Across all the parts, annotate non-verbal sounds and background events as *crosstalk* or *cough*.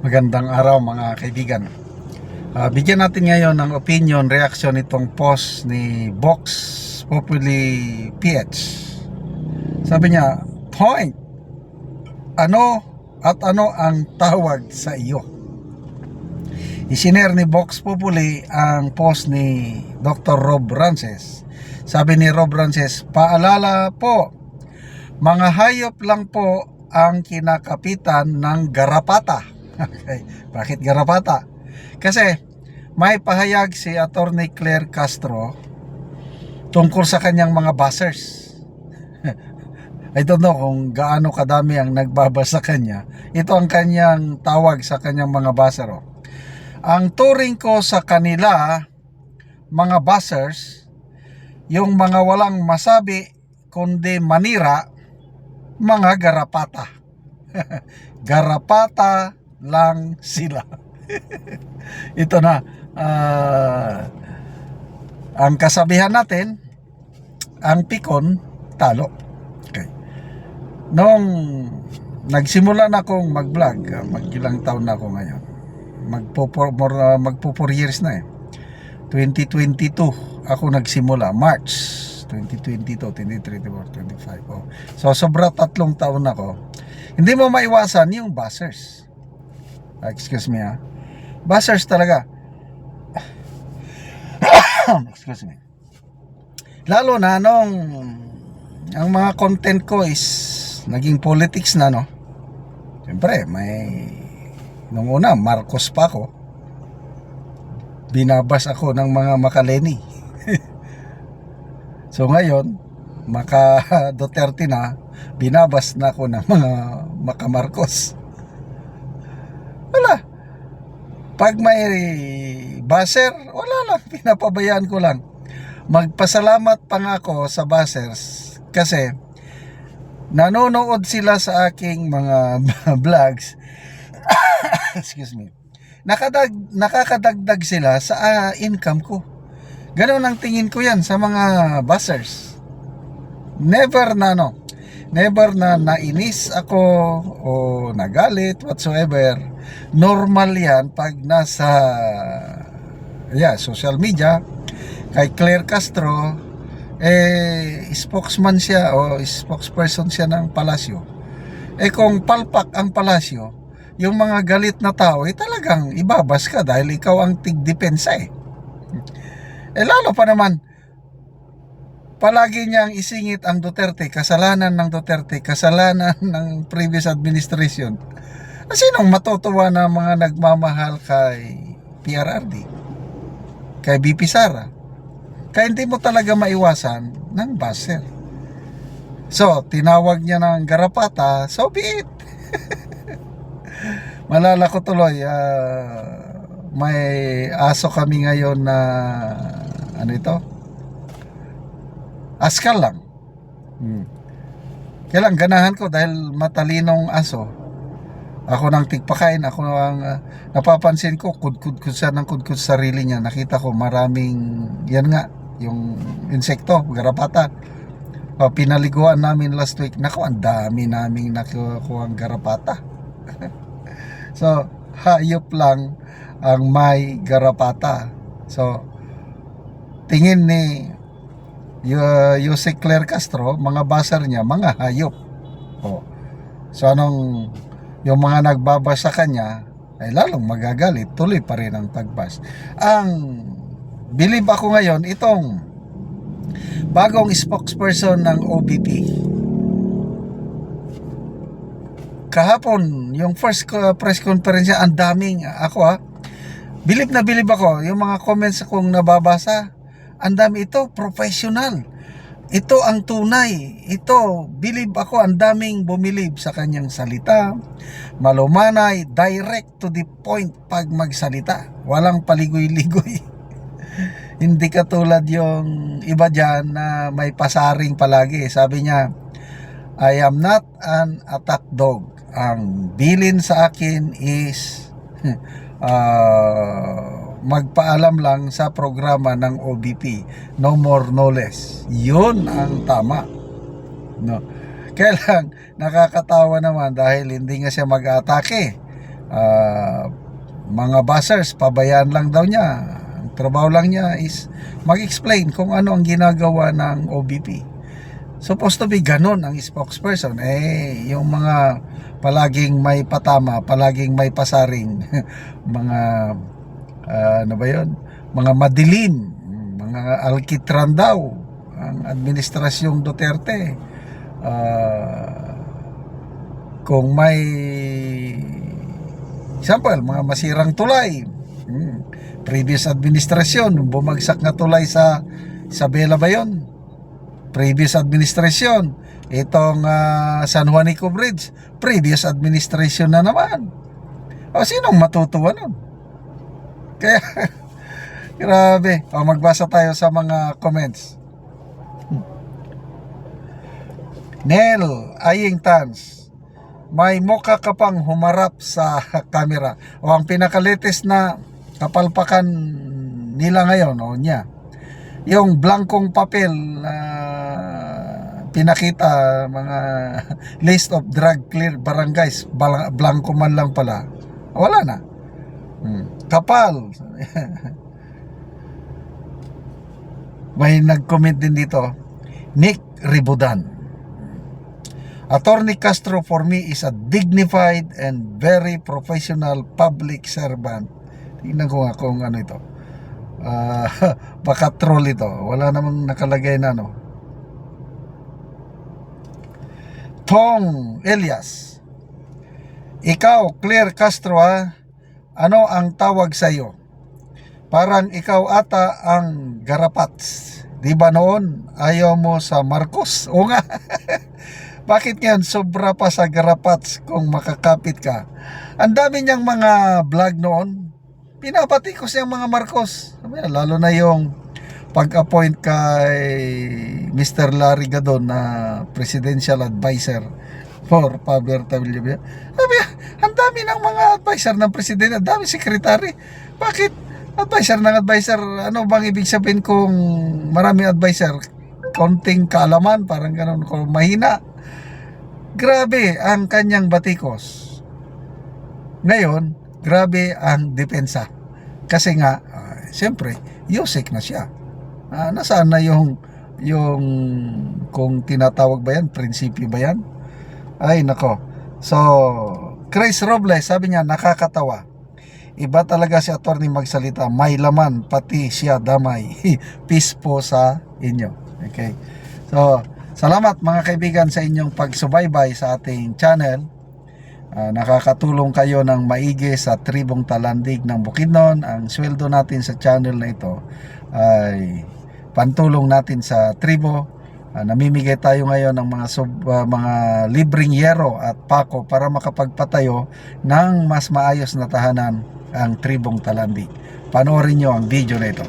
Magandang araw mga kaibigan. Ah, bigyan natin ngayon ng opinion, reaction itong post ni Vox Populi PH. Sabi niya, point. Ano at ano ang tawag sa iyo? Isiner ni Vox Populi ang post ni Dr. Rob Rances. Sabi ni Rob Rances, paalala po, mga hayop lang po ang kinakapitan ng garapata. Okay. Bakit garapata? Kasi may pahayag si Attorney Claire Castro tungkol sa kanyang mga buzzers. *laughs* I don't know kung gaano kadami ang nagbabasa kanya. Ito ang kanyang tawag sa kanyang mga buzzer. oh. Ang turing ko sa kanila, mga buzzers, yung mga walang masabi kundi manira, mga garapata. *laughs* garapata lang sila. *laughs* Ito na. ah, ang kasabihan natin, ang pikon, talo. Okay. Noong nagsimula na akong mag-vlog, ah, mag-ilang taon na ako ngayon. Magpo, ah, magpo 4 years na eh. 2022 ako nagsimula, March 2022, 23, 24, 25. Oh. So sobra tatlong taon ako. Hindi mo maiwasan yung buzzers. Ah, excuse me ha. Buzzers talaga. *coughs* excuse me. Lalo na nung ang mga content ko is naging politics na no. Siyempre, may nung una Marcos pa ako. Binabas ako ng mga makaleni. *laughs* so ngayon, maka Duterte na, binabas na ako ng mga maka Marcos. Wala. Pag may buzzer, wala lang, *laughs* pinapabayaan ko lang. Magpasalamat pa nga ako sa buzzers kasi nanonood sila sa aking mga *laughs* vlogs. *coughs* Excuse me. Nakadag, nakakadagdag sila sa ah, income ko. Ganon ang tingin ko yan sa mga buzzers. Never na no. Never na nainis ako o nagalit whatsoever. Normal yan pag nasa yeah, social media kay Claire Castro eh spokesman siya o spokesperson siya ng palasyo. Eh kung palpak ang palasyo, yung mga galit na tao eh talagang ibabas ka dahil ikaw ang tigdepensa eh. Eh lalo pa naman, palagi niyang isingit ang Duterte, kasalanan ng Duterte, kasalanan *laughs* ng previous administration. Sinong matutuwa na mga nagmamahal kay PRRD? Kay BP Sara? Kaya hindi mo talaga maiwasan ng buzzer. So, tinawag niya ng garapata, so be it. *laughs* Malala ko tuloy, ah, may aso kami ngayon na, ano ito? Askal lang. Hmm. Kaya lang, ganahan ko dahil matalinong aso. Ako nang tigpakain, ako ang ah, napapansin ko, kudkud ko siya ng kudkud sa sarili niya. Nakita ko maraming, yan nga, yung insekto, garapata. Uh, pinaliguan namin last week. Naku, ang dami naming nakuha ang garapata. *laughs* so, hayop lang ang may garapata. So, tingin ni uh, Jose Claire Castro, mga basar niya, mga hayop. Oh. So, anong yung mga nagbabasa kanya, ay lalong magagalit, tuloy pa rin ang pagbas. Ang believe ako ngayon, itong bagong spokesperson ng OBP. Kahapon, yung first press conference ang daming, ako ha, bilib na bilib ako, yung mga comments kong nababasa, ang dami ito, professional. Ito ang tunay. Ito, bilib ako, ang daming bumilib sa kanyang salita. Malumanay, direct to the point pag magsalita. Walang paligoy-ligoy. *laughs* Hindi katulad yung iba dyan na may pasaring palagi. Sabi niya, I am not an attack dog. Ang bilin sa akin is *laughs* ah, magpaalam lang sa programa ng OBP. No more, no less. Yun ang tama. No. *laughs* Kaya lang, nakakatawa naman dahil hindi nga siya mag-atake. ah, mga buzzers, pabayaan lang daw niya. Ang trabaho lang niya is mag-explain kung ano ang ginagawa ng OBP. Supposed to be ganun ang spokesperson. Eh, yung mga palaging may patama, palaging may pasaring, *laughs* mga, ah, ano ba yun? Mga madilim, mga alkitran daw, ang administrasyong Duterte. Ah, kung may example, mga masirang tulay, hmm, previous administrasyon, bumagsak na tulay sa Isabela ba yun? Previous administrasyon, itong ah, San Juanico Bridge, previous administration na naman. O, sinong matutuwa nun? Kaya, *laughs* grabe. O, magbasa tayo sa mga comments. Nel, Aying Tans, may mukha ka pang humarap sa *laughs* camera. O ang pinakalatest na kapalpakan nila ngayon, o niya, yung blankong papel na pinakita mga *laughs* list of drug clear barangays, blanco man lang pala, wala na. Hmm. Kapal. *laughs* May nag-comment din dito, Nick Ribudan. Attorney Castro for me is a dignified and very professional public servant. Tingnan ko nga kung ano ito. Ah, *laughs* baka troll ito. Wala namang nakalagay na ano. Tong Elias. Ikaw, Claire Castro ha, ano ang tawag sa iyo? Parang ikaw ata ang garapats. Di ba noon ayaw mo sa Marcos? *laughs* O nga. Bakit yan sobra pa sa garapats kung makakapit ka? Ang dami niyang mga vlog noon. Pinapatikos niyang mga Marcos. Lalo na yung pag-appoint kay Mr. Larry Gadon na presidential advisor for Pablo W. Sabi ang dami ng mga advisor ng presidente, ang dami sekretary. Bakit advisor ng advisor? Ano bang ibig sabihin kung maraming advisor? Konting kaalaman, parang ganun, kung mahina. Grabe ang kanyang batikos. Ngayon, grabe ang depensa. Kasi nga, ah, siyempre, Yusek na siya. Ah, nasaan na yung, yung, kung tinatawag ba yan, prinsipyo ba yan? Ay, nako. So, Chris Robles, sabi niya, nakakatawa. Iba talaga si attorney magsalita. May laman, pati siya damay. *laughs* Peace po sa inyo. Okay. So, salamat mga kaibigan sa inyong pagsubaybay sa ating channel. Ah, nakakatulong kayo ng maigi sa tribong talandig ng Bukidnon. Ang sweldo natin sa channel na ito ay pantulong natin sa tribo. Ah, namimigay tayo ngayon ng mga sub, ah, mga libreng yero at pako para makapagpatayo ng mas maayos na tahanan ang tribong talandig. Panoorin nyo ang video na ito.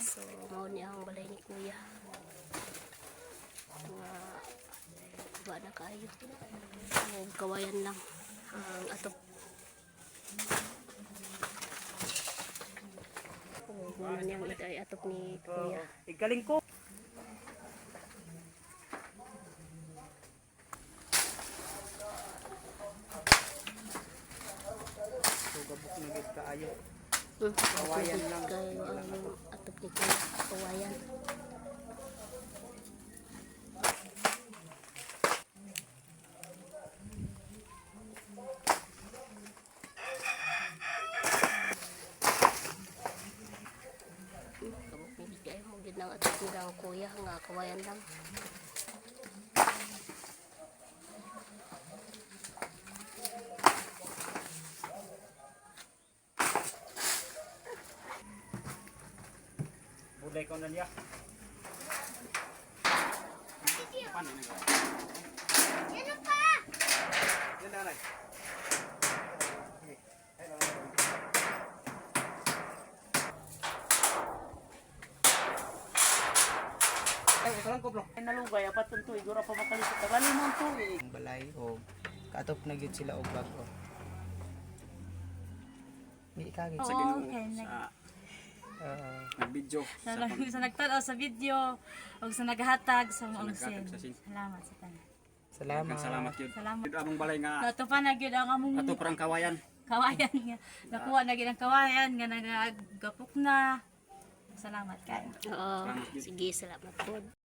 So, mao ni ang balay ni Kuya. Mga iba na kayo. So, kawayan lang ang atop. Muna niyang ito ay atop ni Kuya. Igaling ko. Sugabok na gid kaayo. Hmm, Kawayan lang. Kayo ang atop ni. Kawayan. Hmm, kabuk ni Bigay mo gid ng atop ni Kuya nga kawayan lang. Bulay ko na niya. Yan na, nay. Ay, usalan ko bro. Ay nalugay apat tong tuig ora pa makalisod. Tagali mo ang tuig. balay o katop na gyud sila og bago. Di kagi sa Oo, okay. Uh, Nag-video. sa, sa nagtanaw sa video o sa naghatag sa mga sin. Salamat sa tanan. salamat. Salamat yun. Salamat. Yun among balay nga Nato pa na gyud ang among ato parang kawayan. kawayan nga nakuha na gid ang kawayan nga nagagapok na salamat kayo Oo, sige, salamat po.